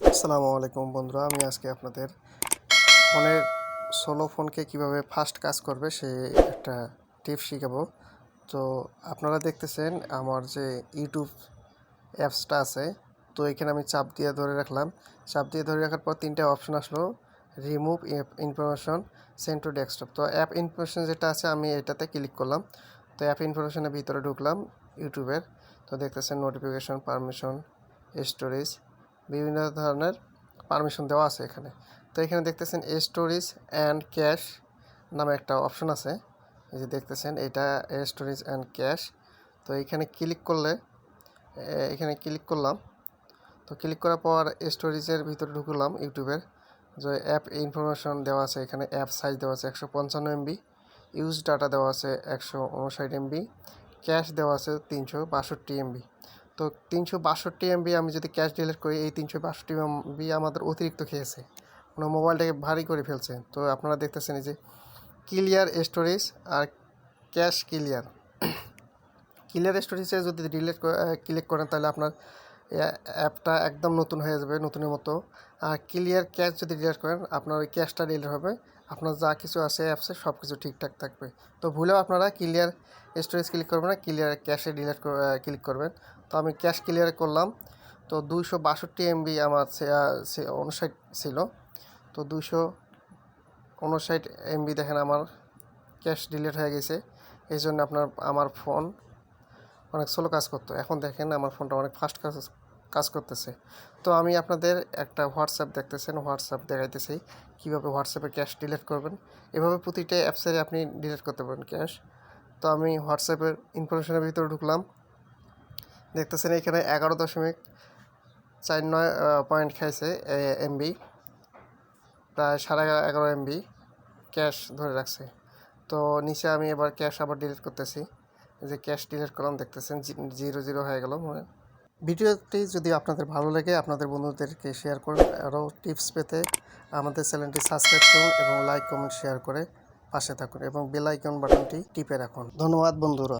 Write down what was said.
আসসালামু আলাইকুম বন্ধুরা, আমি আজকে আপনাদের ফোনের সোলো ফোনকে কীভাবে ফাস্ট কাজ করবে সে একটা টিপস শিখাবো। তো আপনারা দেখতেছেন আমার যে ইউটিউব অ্যাপসটা আছে, তো এখানে আমি চাপ দিয়ে ধরে রাখলাম। চাপ দিয়ে ধরে রাখার পর তিনটা অপশন আসলো remove information send to desktop তো অ্যাপ ইনফরমেশন যেটা আছে আমি এটাতে ক্লিক করলাম, তো অ্যাপ ইনফরমেশনের ভিতরে ঢুকলাম ইউটিউবের তো দেখতেছেন নোটিফিকেশন পারমিশন স্টোরেজ বিভিন্ন ধরনের পারমিশন দেওয়া আছে এখানে। তো এখানে দেখতেছেন এ স্টোরেজ অ্যান্ড ক্যাশ নামে একটা অপশন আছে। এই যে দেখতেছেন, এটা এ স্টোরেজ অ্যান্ড ক্যাশ তো এখানে ক্লিক করলে এখানে ক্লিক করলাম। তো ক্লিক করার পর স্টোরেজের ভিতরে ঢুকলাম ইউটিউবের যে অ্যাপ ইনফরমেশন দেওয়া আছে এখানে অ্যাপ সাইজ দেওয়া আছে একশো পঞ্চান্ন এমবি ইউজ ডাটা দেওয়া আছে একশো উনষাট এমবি ক্যাশ দেওয়া আছে তিনশো বাষট্টি এমবি তো তিনশো বাষট্টি এমবি আমি যদি ক্যাশ ডিলিট করি, এই তিনশো বাষট্টি এমবি আমাদের অতিরিক্ত খেয়েছে। মানে মোবাইলটাকে ভারী করে ফেলছে। তো আপনারা দেখতেছেন যে ক্লিয়ার স্টোরেজ আর ক্যাশ ক্লিয়ার ক্লিয়ার স্টোরেজে যদি ডিলিট ক্লিক করেন, তাহলে আপনার অ্যাপটা একদম নতুন হয়ে যাবে, নতুনের মতো। আর ক্লিয়ার ক্যাশ যদি ডিলিট করেন, আপনার ওই ক্যাশটা ডিলিট হবে। আপনার যা কিছু আছে অ্যাপসে সব কিছু ঠিকঠাক থাকবে। তো ভুলেও আপনারা ক্লিয়ার স্টোরেজ ক্লিক করবেন না ক্লিয়ার ক্যাশে ডিলিট ক্লিক করবেন। তো আমি ক্যাশ ক্লিয়ার করলাম। তো দুইশো বাষট্টি এমবি আমার উনষাট ছিল। তো দুইশো উনষাট এমবি দেখেন আমার ক্যাশ ডিলিট হয়ে গেছে। এই জন্য আপনার, আমার ফোন অনেক স্লো কাজ করতো। এখন দেখেন আমার ফোনটা অনেক ফাস্ট কাজ কাজ করতেছে। তো আমি আপনাদের একটা হোয়াটসঅ্যাপ দেখতেছেন হোয়াটসঅ্যাপ দেখাইতেছি কীভাবে হোয়াটসঅ্যাপে ক্যাশ ডিলিট করবেন। এভাবে প্রতিটা অ্যাপসের আপনি ডিলিট করতে পারেন ক্যাশ তো আমি হোয়াটসঅ্যাপের ইনফরমেশনের ভিতরে ঢুকলাম। দেখতেছেন এখানে এগারো দশমিক চার নয় পয়েন্ট খাইছে এমবি প্রায় সাড়ে এগারো এগারো এমবি ক্যাশ ধরে রাখছে। তো নিচে আমি এবার ক্যাশ আবার ডিলিট করতেছি। যে ক্যাশ ডিলিট করলাম, দেখতেছেন জিরো জিরো হয়ে গেল মানে ভিডিওটি যদি আপনাদের ভালো লাগে, আপনাদের বন্ধুদেরকে শেয়ার করুন। আরও টিপস পেতে আমাদের চ্যানেলটি সাবস্ক্রাইব করুন এবং লাইক কমেন্ট শেয়ার করে পাশে থাকুন এবং বেল আইকন বাটনটি টিপে রাখুন। ধন্যবাদ বন্ধুরা।